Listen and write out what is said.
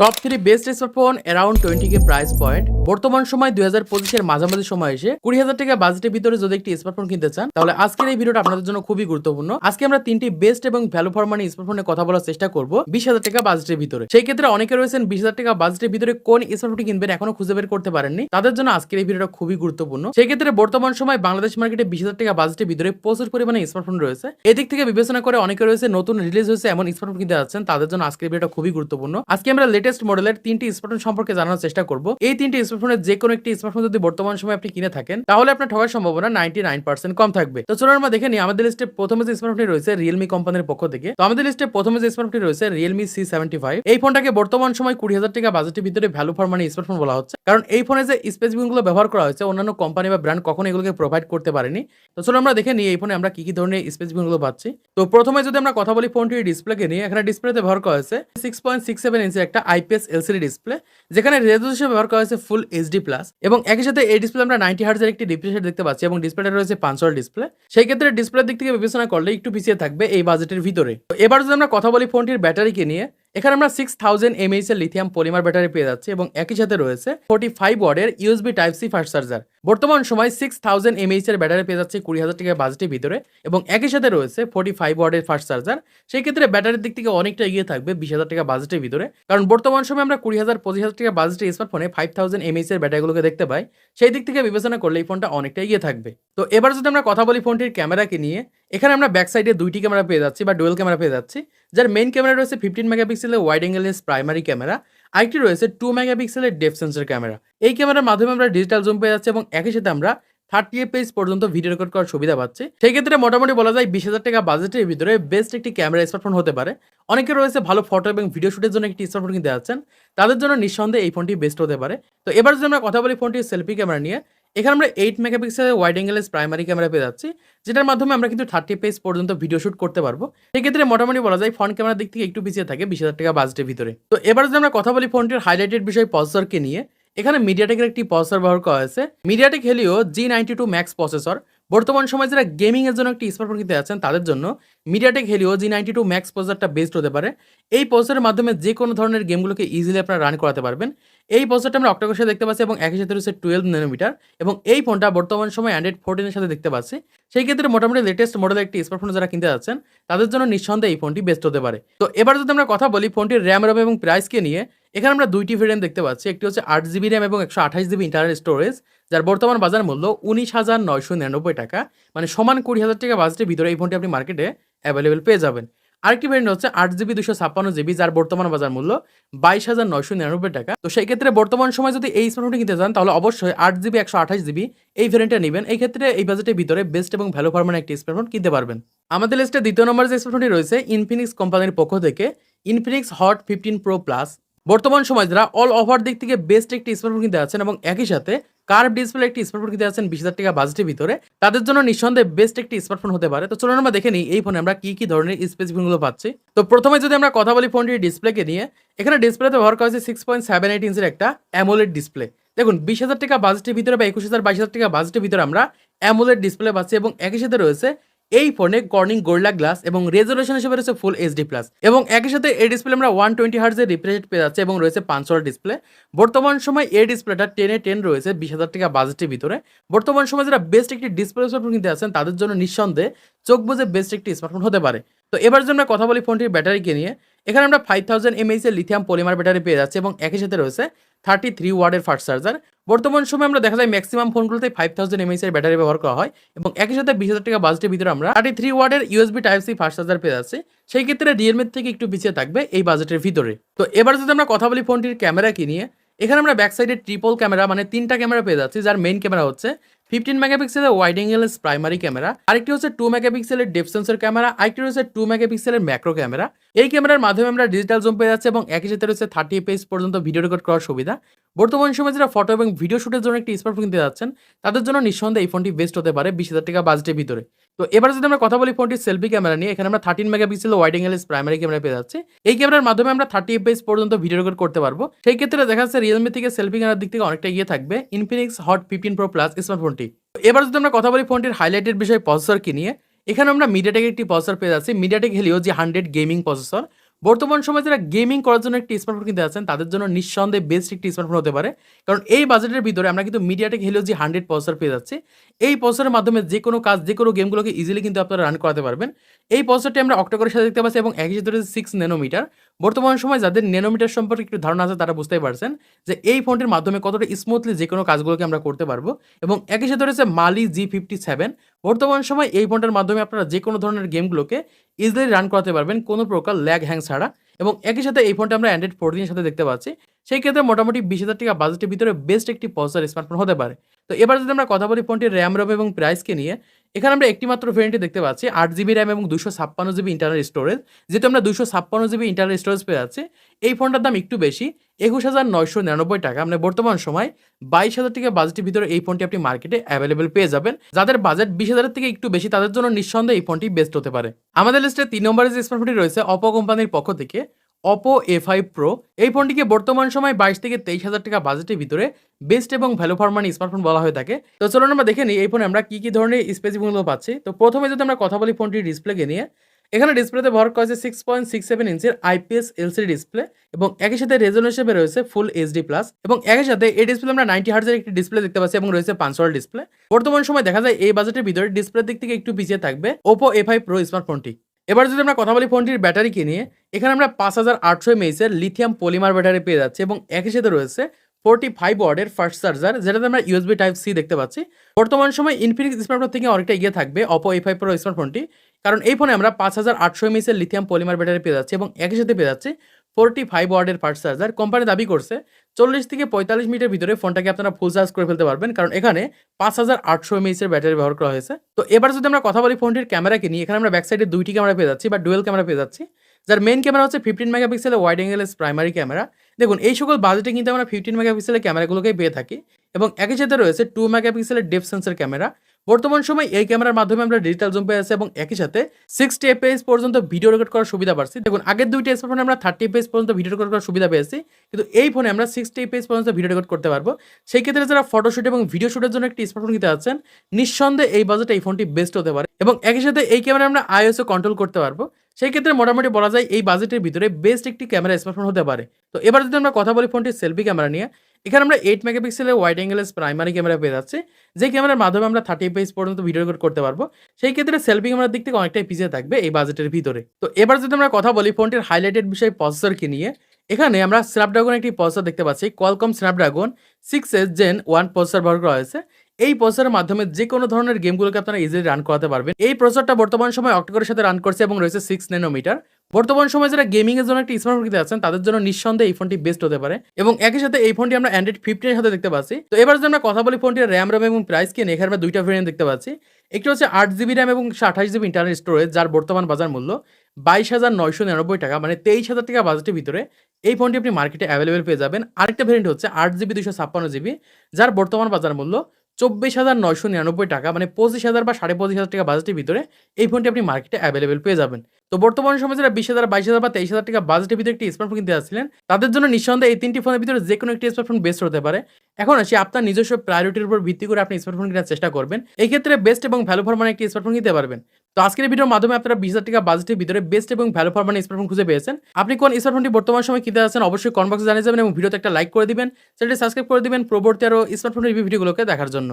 Top three best smartphone around twenty K price point বর্তমান সময় দুই হাজার পঁচিশের মাঝামাঝি সময় এসে কুড়ি হাজার টাকা বাজেটের ভিতরে যদি একটি স্মার্টফোন কিনতে চান, তাহলে আজকের এই ভিডিওটা আপনাদের জন্য খুবই গুরুত্বপূর্ণ। আজকে আমরা তিনটি বেস্ট এবং ভ্যালু ফর মানি স্মার্টফোনের কথা বলার চেষ্টা করব বিশ হাজার টাকা বাজেটের ভিতরে। সেই ক্ষেত্রে অনেকে রয়েছেন বিশ হাজার টাকা বাজেটের ভিতরে কোন স্মার্টফোনটি কিনবেন এখনও খুঁজে বের করতে পারেননি। তাদের জন্য আজকের এই ভিডিওটা খুবই গুরুত্বপূর্ণ। সেই ক্ষেত্রে বর্তমান সময় বাংলাদেশ মার্কেটে বিশ হাজার টাকা বাজেটের ভিতরে প্রচুর পরিমাণে স্মার্টফোন রয়েছে। এদিক থেকে বিবেচনা করে অনেকে রয়েছে নতুন রিলিজ হয়েছে এমন স্মার্টফোন কিনতে যাচ্ছেন, তাদের জন্য আজকের ভিডিওটা খুবই গুরুত্বপূর্ণ। আজকে আমরা লেটেস্ট মডেলের তিনটি স্মার্টফোন সম্পর্কে জানার চেষ্টা করব। এই তিনটি স্মার্টফোনের যে কোনো একটি স্মার্টফোন যদি বর্তমান সময় আপনি কিনে থাকেন, তাহলে আপনার ঠকার সম্ভাবনা নাইনটি নাইন পার্সেন্ট কম থাকবে। তো চলুন আমরা দেখে নিই, আমাদের লিস্টে প্রথমে যে স্মার্টফোনটি রয়েছে রিয়েলমি কোম্পানির পক্ষ থেকে, তো আমাদের লিস্টে প্রথমে যে স্মার্টফোনটি রয়েছে রিয়েলমি সি সেভেন্টি ফাইভ এই ফোনটাকে বর্তমান সময় কুড়ি হাজার টাকা বাজেটের ভিতরে ভ্যালু ফর মানি স্মার্টফোন বলা হচ্ছে। কারণ এই ফোনে যে স্পেসিফিকগুলো ব্যবহার করা হয়েছে, অন্যান্য কোম্পানি বা ব্র্যান্ড কখনো এগুলোকে প্রোভাইড করতে পারেনি। তো চলো আমরা দেখে নিই, এই ফোনে আমরা কি কি ধরনের স্পেসিফিকগুলো পাচ্ছি। তো প্রথমে যদি আমরা কথা বলি ফোনটির ডিসপ্লেকে নিয়ে, এখানে ডিসপ্লেতে ব্যবহার করা হয়েছে সিক্স পয়েন্ট সিক্স সেভেন ইঞ্চের একটা আইপিএস এলসিডি ডিসপ্লে, যেখানে রেজলিউশন ব্যবহার করা হয়েছে ফুল এইচডি প্লাস এবং একই সাথে এই ডিসপ্লে আমরা নাইনটি হার্জের একটি রিফ্রেশ দেখতে পাচ্ছি এবং ডিসপ্লেটা রয়েছে পাঁচশোর ডিসপ্লে সেই ক্ষেত্রে ডিসপ্লের দিক থেকে বিবেচনা করলে একটু পিছিয়ে থাকবে এই বাজেটের ভিতরে। এবার যদি আমরা কথা বলি ফোনটির ব্যাটারিকে নিয়ে এখানে আমরা সিক্স থাউজেন্ড এমএইচ এর লিথিয়াম পলিমার ব্যাটারি পেয়ে যাচ্ছি এবং একই সাথে রয়েছে ফোর্টি ফাইভ ওয়ার্ডের USB type C fast charger বর্তমান সময় সিক্স থাউজেন্ড এমএইচ এর ব্যাটারি পেয়ে যাচ্ছে কুড়ি হাজার টাকা বাজেটের ভিতরে এবং একই সাথে রয়েছে ফোর্টি ফাইভ ওয়ার্ডের ফাস্ট চার্জার সেই ক্ষেত্রে ব্যাটারির দিক থেকে অনেকটা এগিয়ে থাকবে বিশ হাজার টাকা বাজেটের ভিতরে। কারণ বর্তমান সময় আমরা কুড়ি হাজার, পঁচিশ হাজার টাকা বাজেটের স্মার্টফোনে ফাইভ থাউজেন্ড এমএইচ এর ব্যাটারিগুলোকে দেখতে পাই। সেই দিক থেকে বিবেচনা করলে এই ফোনটা অনেকটা এগিয়ে থাকবে। তো এবার যদি আমরা কথা বলি ফোনটির ক্যামেরাকে নিয়ে, এখানে আমরা ব্যাক সাইডে দুইটি ক্যামেরা পেয়ে যাচ্ছি বা ডুয়েল ক্যামেরা পেয়ে যাচ্ছি। যার মেইন ক্যামেরা রয়েছে ফিফটিন মেগাপিক্সেলের ওয়াইড অ্যাঙ্গেলের প্রাইমারি ক্যামেরা, আরেকটি রয়েছে টু মেগাপিক্সেলের ডেপ সেন্সর ক্যামেরা। এই ক্যামেরার মাধ্যমে আমরা ডিজিটাল জুম পেয়ে যাচ্ছি এবং একই সাথে আমরা থার্টি পেজ পর্যন্ত ভিডিও রেকর্ড করার সুবিধা পাচ্ছি। সেই ক্ষেত্রে মোটামুটি বলা যায় বিশ হাজার টাকা বাজেটের ভিতরে বেস্ট একটি ক্যামেরা স্মার্টফোন হতে পারে। অনেকে রয়েছে ভালো ফটো এবং ভিডিও শুটের জন্য একটি স্মার্টফোন কিনতে যাচ্ছেন। তাদের জন্য নিঃসন্দেহে এই ফোনটি বেস্ট হতে পারে। তো এবার যদি আমরা কথা বলি ফোনটির সেলফি ক্যামেরা নিয়ে এখানে আমরা এইট মেগাপিক্সেলের ওয়াইড অ্যাঙ্গেলের প্রাইমারি ক্যামেরা পেয়ে যাচ্ছি, যেটার মাধ্যমে আমরা কিন্তু থার্টি পেজ পর্যন্ত ভিডিও শুট করতে পারব। সেক্ষেত্রে মোটামুটি বলা যায় ফ্রন্ট ক্যামেরার দিক থেকে একটু পিছিয়ে থাকে, বিশ হাজার টাকা বাজেটের ভিতরে। তো এবার যদি আমরা কথা বলি ফোনটির হাইলাইটেড বিষয় পসেসরকে নিয়ে, এখানে মিডিয়াটেকের একটি প্রসেসর ব্যবহার করা হয়েছে। MediaTek Helio G ninety two Max processor বর্তমান সময় যারা গেমিং এর জন্য একটি স্মার্টফোন কিনতে যাচ্ছেন, তাদের জন্য MediaTek Helio G ninety two Max প্রসেসরটা best হতে পারে। এই প্রসেসরের মাধ্যমে যে কোনো ধরনের গেমগুলোকে ইজিলি আপনারা রান করাতে পারবেন। এই প্রসেসরটা আমরা অক্টোকোষে দেখতে পাচ্ছি এবং একই সাথে রয়েছে টুয়েলভ ন্যানোমিটার এবং এই ফোনটা বর্তমান সময় অ্যান্ড্রয়েড ফোরটিনের সাথে দেখতে পাচ্ছি। সেই ক্ষেত্রে মোটামুটি লেটেস্ট মডেলের একটি স্মার্টফোন যারা কিনতে যাচ্ছেন, তাদের জন্য নিঃসন্দেহে এই ফোনটি বেস্ট হতে পারে। তো এবার যদি আমরা কথা বলি ফোনটির র্যাম রম এবং প্রাইসকে নিয়ে, এখানে আমরা দুইটি ভেরিয়েন্ট দেখতে পাচ্ছি। একটি হচ্ছে আট জিবি র্যাম এবং একশো আঠাশ জিবি ইন্টারনাল স্টোরেজ যার বর্তমান বাজার মূল্য উনিশ হাজার নয়শো নিরানব্বই টাকা। মানে সমান কুড়ি হাজার টাকা বাজেটের ভিতরে এই ফোনটি আপনি মার্কেটে অ্যাভেলেবেল পেয়ে যাবেন। আরেকটি ভেরিয়েন্ট হচ্ছে আট জিবি দুশো ছাপ্পান্ন জিবি, যার বর্তমান বাজার মূল্য বাইশ হাজার নয়শো নিরানব্বই টাকা। তো সেই ক্ষেত্রে বর্তমান সময় যদি এই স্মার্টফোনটি কিনতে চান, তাহলে অবশ্যই আট জিবি, একশো আঠাশ জিবি এই ভেরিয়েন্টটা নেবেন। এই ক্ষেত্রে এই বাজেটের ভিতরে বেস্ট এবং ভ্যালু ফরম্যান একটি স্মার্টফোন কিনতে পারবেন। আমাদের লিস্টে দ্বিতীয় নম্বর যে স্মার্টফোনটি রয়েছে ইনফিনিক্স কোম্পানির পক্ষ থেকে Infinix Hot fifteen Pro Plus বর্তমান সময় যারা অল ওভার দিক থেকে বেস্ট একটি স্মার্টফোন কিনতে আছেন এবং একই সাথে কার্ভ ডিসপ্লে একটি স্মার্টফোন কিনতে আছেন বিশ হাজার টাকা বাজেটের ভিতরে, তাদের জন্য নিঃসন্দেহে বেস্ট একটি স্মার্টফোন হতে পারে। তো চলুন আমরা দেখে নিই, এই ফোনে আমরা কি কি ধরনের স্পেসিফিকগুলো পাচ্ছি। তো প্রথমে যদি আমরা কথা বলি ফোনটির ডিসপ্লেকে নিয়ে, এখানে ডিসপ্লেতে ব্যবহার করা হয়েছে সিক্স পয়েন্ট সেভেন এইট ইঞ্চের একটা অ্যামোলেড ডিসপ্লে দেখুন, বিশ হাজার টাকা বাজেটের ভিতরে বা একুশ হাজার, বাইশ হাজার টাকা বাজেটের ভিতরে আমরা অ্যামোলেড ডিসপ্লে পাচ্ছি এবং একই সাথে রয়েছে এই ফোনে কর্নিং গোল্ডা গ্লাস এবং রেজলিউশন হিসেবে রয়েছে ফুল এইচডি প্লাস এবং একই সাথে এই ডিসপ্লে আমরা ওয়ান টোয়েন্টি হার্জের রিফ্রেশ পেয়ে যাচ্ছে এবং রয়েছে পাঁচশোর ডিসপ্লে বর্তমান সময় এই ডিসপ্লেটা টেনে টেন রয়েছে, বিশ হাজার টাকা বাজেটের ভিতরে। বর্তমান সময় যারা বেস্ট একটি ডিসপ্লে স্মার্টফোন কিনতে আছেন তাদের জন্য নিঃসন্দেহে চোখ বুঝে বেস্ট একটি স্মার্টফোন হতে পারে। তো এবার যদি আমরা কথা বলি ফোনটির ব্যাটারিকে নিয়ে, এখানে আমরা ফাইভ থাউজেন্ড এমএইচ এর লিথিয়াম পলিমার ব্যাটারি পেয়ে যাচ্ছি এবং একই সাথে রয়েছে থার্টি থ্রি ওয়ার্ডের ফাস্ট চার্জার বর্তমান সময় আমরা দেখা যায় ম্যাক্সিমাম ফোনগুলোতে ফাইভ থাউজেন্ড এমএইচ এর ব্যাটারি ব্যবহার করা হয় এবং একই সাথে বিশ হাজার টাকা বাজেটের ভিতরে আমরা থার্টি থ্রি ওয়ার্ডের USB type C fast charger পেয়ে যাচ্ছি। সেই ক্ষেত্রে রিয়েলমির থেকে একটু পিছিয়ে থাকবে এই বাজেটের ভিতরে। তো এবার যদি আমরা কথা বলি ফোনটির ক্যামেরা কিনিয়ে এখানে আমরা ব্যাক সাইডে ট্রিপল ক্যামেরা মানে তিনটা ক্যামেরা পেয়ে যাচ্ছি, যার মেইন ক্যামেরা হচ্ছে ফিফটিন মেগাপিক্সেলের ওয়াইড অ্যাঙ্গেলের প্রাইমারি ক্যামেরা আরেকটি হচ্ছে টু মেগাপিক্সেলের ডেপ সেন্সর ক্যামেরা আরেকটি রয়েছে টু মেগাপিক্সেলের ম্যাক্রো ক্যামেরা এই ক্যামেরার মাধ্যমে আমরা ডিজিটাল জুম পেয়ে যাচ্ছি এবং একই সাথে রয়েছে থার্টি পেজ পর্যন্ত ভিডিও রেকর্ড করার সুবিধা। বর্তমান সময়ে যারা ফটো এবং ভিডিও শ্যুটের জন্য একটি স্মার্টফোন কিনতে যাচ্ছেন, তাদের জন্য নিঃসন্দেহে এই ফোনটি বেস্ট হতে পারে বিশ হাজার টাকা বাজেটের ভিতরে। তো এবার যদি আমরা কথা বলি ফোনটির সেলফি ক্যামেরা নিয়ে, এখানে আমরা থার্টিন মেগাপিক্সেল ওয়াইড অ্যাঙ্গেলের প্রাইমারি ক্যামেরা পেয়ে যাচ্ছি। এই ক্যামেরার মাধ্যমে আমরা থার্টি পেজ পর্যন্ত ভিডিও রেকর্ড করতে পারব। সেই ক্ষেত্রে দেখা যাচ্ছে রিয়েলমি থেকে সেলফি ক্যামেরার দিক থেকে অনেকটা এগিয়ে থাকবে। Infinix Hot fifteen Pro Plus স্মার্টফোনটি এবার যদি আমরা কথা বলি ফোনটির হাইলাইটেড বিষয় প্রসেসর কি নিয়ে, এখানে আমরা মিডিয়াটেক একটি প্রসেসর পেয়ে যাচ্ছি। মিডিয়াটেক হেলিও যে হান্ড্রেড গেমিং প্রসেসর বর্তমান সময়ে যারা গেমিং করার জন্য একটি স্মার্টফোন কিনতে আছেন তাদের জন্য নিঃসন্দেহে বেস্ট একটি স্মার্টফোন হতে পারে। কারণ এই বাজেটের ভিতরে আমরা কিন্তু MediaTek Helio G hundred processor পেয়ে যাচ্ছি। এই প্রসেসরের মাধ্যমে যে কোনো কাজ যে কোনো গেমগুলোকে ইজিলি কিন্তু আপনারা রান করাতে পারবেন। এই প্রসেসরটি আমরা অক্টোকরের সাথে দেখতে পাচ্ছি এবং একই সাথে সিক্স ন্যানোমিটার বর্তমান সময় যাদের ন্যানোমিটার সম্পর্কে একটু ধারণা আছে, তারা বুঝতেই পারছেন যে এই ফোনটির মাধ্যমে কতটা স্মুথলি যে কোনো কাজগুলোকে আমরা করতে পারব। এবং একই সাথে রয়েছে মালি জি ফিফটি সেভেন বর্তমান সময় এই ফোনটার মাধ্যমে আপনারা যে কোনো ধরনের গেমগুলোকে ইজিলি রান করাতে পারবেন, কোনো প্রকার ল্যাগ হ্যাং ছাড়া। এবং একই সাথে এই ফোনটা আমরা অ্যান্ড্রয়েড ফোরটিনের সাথে দেখতে পাচ্ছি। সেই ক্ষেত্রে মোটামুটি বিশ হাজার টাকা বাজেটের ভিতরে বেস্ট একটি পসার স্মার্টফোন হতে পারে। তো এবার যদি আমরা কথা বলি ফোনটির র্যাম রম এবং প্রাইসকে নিয়ে, এখানে আমরা একটি মাত্র ভেরিয়েন্টে দেখতে পাচ্ছি, আট জিবি র্যাম এবং দুশো ছাপ্পান্ন জিবি ইন্টারনাল স্টোরেজ যেহেতু আমরা দুশো ছাপ্পান্ন জিবি ইন্টারনাল স্টোরেজ পেয়ে যাচ্ছি, এই ফোনটার দাম একটু বেশি, একুশ হাজার নয়শো নিরানব্বই টাকা। মানে বর্তমান সময় বাইশ হাজার টাকা বাজেটের ভিতরে এই ফোনটি আপনি মার্কেটে অ্যাভেলেবেল পেয়ে যাবেন। যাদের বাজেট বিশ হাজারের থেকে একটু বেশি, তাদের জন্য নিঃসন্দেহে এই ফোনটি বেস্ট হতে পারে। আমাদের লিস্টে তিন নম্বরে যে স্মার্টফোনটি রয়েছে অপো কোম্পানির পক্ষ থেকে অপো এ ফাইভ প্রো এই ফোনটিকে বর্তমান সময় বাইশ থেকে তেইশ হাজার টাকা বাজেটের ভিতরে বেস্ট এবং ভ্যালু ফর মানি স্মার্টফোন বলা হয়ে থাকে। তো চলুন আমরা দেখে নিই, এই ফোনে আমরা কি কি ধরনের স্পেসিফিকগুলো পাচ্ছি। তো প্রথমে যদি আমরা কথা বলি ফোনটির ডিসপ্লেকে নিয়ে, এখানে ডিসপ্লেতে ভর করেছে সিক্স পয়েন্ট সিক্স সেভেন ইঞ্চের আইপিএস এলসিডি ডিসপ্লে এবং একই সাথে রেজলিউশন হিসেবে রয়েছে ফুল এইচডি প্লাস এবং একই সাথে এই ডিসপ্লে আমরা নাইনটি হার্জের একটি ডিসপ্লে দেখতে পাচ্ছি এবং রয়েছে পাঁচশোয়াল ডিসপ্লে বর্তমান সময় দেখা যায় এই বাজেটের ভিতরে ডিসপ্লের দিক থেকে একটু পিছিয়ে থাকবে ওপো এ ফাইভ প্রো স্মার্টফোনটি এবার যদি আমরা কথা বলি ফোনটির ব্যাটারিকে নিয়ে, এখানে আমরা পাঁচ হাজার আটশো এমএইচের লিথিয়াম পলিমার ব্যাটারি পেয়ে যাচ্ছি এবং একই সাথে রয়েছে ফোরটি ফাইভ ওয়ার্ডের ফার্স্ট চার্জার যেটাতে আমরা ইউএসবি টাইপ সি দেখতে পাচ্ছি। বর্তমান সময় ইনফিনিক্স স্মার্টফোন থেকে অনেকটা এগিয়ে থাকবে অপো এ ফাইভ প্রো স্মার্টফোনটি কারণ এই ফোনে আমরা পাঁচ হাজার আটশো এমএইচের লিথিয়াম পলিমার ব্যাটারি পেয়ে যাচ্ছি এবং একই সাথে পেয়ে যাচ্ছি ফোরটি ফাইভ ওয়ার্ডের ফার্স্ট চার্জার কোম্পানি দাবি করছে চল্লিশ থেকে পঁয়তাল্লিশ মিনিটের ভিতরে ফোনটাকে আপনারা ফুল চার্জ করে ফেলতে পারবেন, কারণ এখানে পাঁচ হাজার আটশো এমএইচের ব্যাটারি ব্যবহার করা হয়েছে। তো এবার যদি আমরা কথা বলি ফোনটির ক্যামেরাকে নিয়ে, এখানে আমরা ব্যাক সাইডে দুইটি ক্যামেরা পেয়ে যাচ্ছি, বা ডুয়েল ক্যামেরা পেয়ে যাচ্ছি। যার মেন ক্যামেরা হচ্ছে ফিফটিন মেগাপিক্সেলের ওয়াইড অ্যাঙ্গেলের প্রাইমারি ক্যামেরা দেখুন, এই সকল বাজেটে কিন্তু আমরা ফিফটিন মেগাপিক্সেলের ক্যামেরাগুলোকেই পেয়ে থাকি। এবং একই সাথে রয়েছে টু মেগাপিক্সেলের ডেপ সেন্সর ক্যামেরা বর্তমান সময় এই ক্যামেরার মাধ্যমে আমরা ডিজিটাল জুম পেয়ে আছে এবং একই সাথে সিক্সটি এফএস পর্যন্ত ভিডিও রেকর্ড করার সুবিধা পাচ্ছি। দেখুন, আগের দুইটি স্মার্টফোনে আমরা থার্টি এফএস পর্যন্ত ভিডিও রেকর্ড করার সুবিধা পেয়েছি, কিন্তু এই ফোনে আমরা সিক্সটি এফএস পর্যন্ত ভিডিও রেকর্ড করতে পারব। সেই ক্ষেত্রে যারা ফটোশুট এবং ভিডিও শুটের জন্য একটি স্মার্টফোন নিতে আছেন নিঃসন্দেহে এই বাজেটে এই ফোনটি বেস্ট হতে পারে এবং একই সাথে এই ক্যামেরা আমরা আইএসও কন্ট্রোল করতে পারব। সেই ক্ষেত্রে মোটামুটি বলা যায় এই বাজেটের ভিতরে বেস্ট একটি ক্যামেরা স্মার্টফোন হতে পারে। তো এবার যদি আমরা কথা বলি ফোনটির সেলফি ক্যামেরা নিয়ে এখানে আমরা এইট মেগাপিক্সেলের ওয়াইড অ্যাঙ্গেলের প্রাইমারি ক্যামেরা পেয়ে যাচ্ছি। যে ক্যামেরার মাধ্যমে আমরা থার্টি পেজ পর্যন্ত ভিডিও রেকর্ড করতে পারব, সেই ক্ষেত্রে সেলফি ক্যামেরার দিক থেকে অনেকটাই পিছিয়ে থাকবে এই বাজেটের ভিতরে। তো এবার যদি আমরা কথা বলি ফোনটির হাইলাইটেড বিষয় প্রসেসরকে নিয়ে, এখানে আমরা স্ন্যাপড্রাগন একটি প্রসেসর দেখতে পাচ্ছি Qualcomm Snapdragon six S Gen one processor ব্যবহার করা হয়েছে। এই প্রসেসরের মাধ্যমে যে কোনো ধরনের গেমগুলোকে আপনারা ইজিলি রান করাতে পারবেন। এই প্রসেসরটা বর্তমান সময় অক্টোকরের সাথে রান করছে এবং রয়েছে সিক্স ন্যানোমিটার বর্তমান সময় যারা গেমিং এর জন্য একটি স্মার্টফোন কিনতে আছেন তাদের জন্য নিঃসন্দেহে এই ফোনটি বেস্ট হতে পারে। এবং একই সাথে এই ফোনটি আমরা অ্যান্ড্রয়েড ফিফটিনের সাথে দেখতে পাচ্ছি। তো এবার যদি আমরা কথা বলি ফোনটির র্যাম র্যাম এবং প্রাইস কিনে এখানে আমরা দুইটা ভেরিয়েন্ট দেখতে পাচ্ছি। একটি হচ্ছে আট জিবি র্যাম এবং আঠাশ জিবি ইন্টারনেট স্টোরেজ যার বর্তমান বাজার মূল্য বাইশ হাজার নয়শো নিরানব্বই টাকা মানে তেইশ হাজার টাকা বাজেটের ভিতরে এই ফোনটি আপনি মার্কেটে অ্যাভেলেবেল পেয়ে যাবেন। আরেকটা ভেরিয়েন্ট হচ্ছে আট জিবি দুশো ছাপ্পান্ন জিবি যার বর্তমান বাজার মূল্য চব্বিশ হাজার নয়শো নিরানব্বই টাকা মানে পঁচিশ হাজার বা সাড়ে পঁচিশ হাজার টাকা বাজেটের ভিতরে এই ফোনটি আপনি মার্কেটে অ্যাভেলেবেল পেয়ে যাবেন। তো বর্তমান সময় যারা বিশ হাজার, বাইশ হাজার বা তেইশ হাজার টাকা বাজেটের ভিতরে একটি স্মার্টফোন কিনতে আসছিলেন তাদের জন্য নিঃসন্দেহে এই তিনটি ফোনের ভিতরে যে কোনো একটি স্মার্টফোন বেস্ট হতে পারে। এখন আসি আপনার নিজস্ব প্রায়োরিটির উপর ভিত্তি করে আপনি স্মার্টফোন কেনার চেষ্টা করবেন। এই ক্ষেত্রে বেস্ট এবং ভ্যালু ফর একটি স্মার্টফোন কিনতে পারবেন। তো আজকের ভিডিওর মাধ্যমে আপনারা বিশ হাজার টাকা বাজেটের ভিতরে বেস্ট এবং ভ্যালু ফর স্মার্টফোন খুঁজে পেয়েছেন। আপনি কোন স্মার্টফোনটি বর্তমান সময় কিনতে আছেন অবশ্যই কমেন্ট বক্সে জানিয়ে যাবেন এবং ভিডিওতে একটা লাইক করে দিবেন। চ্যানেলটি সাবস্ক্রাইব করে দিবেন। পরবর্তী আরও স্মার্টফোনের ভিডিওগুলোকে দেখার জন্য।